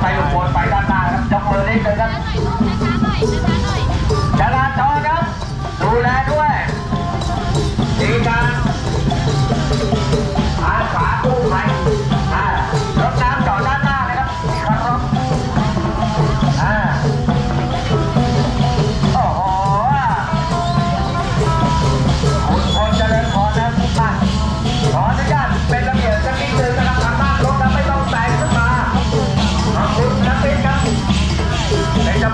ไปหลูบอไปด้านหน้าครับจับมือนิดนึงครับจราจรครับ ดูแลด้วยดีการ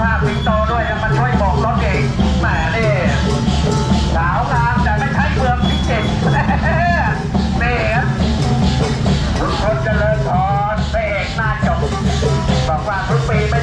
ภาพสิงโตด้วยมันช่วยบอกรถเก่งแหมเนี่สาวงามแต่ไม่ใช่เมืองพิจิตรนี่ครับคนณพลเจริญพรพระเอกหน้าจบบอกว่าทุกปีไม่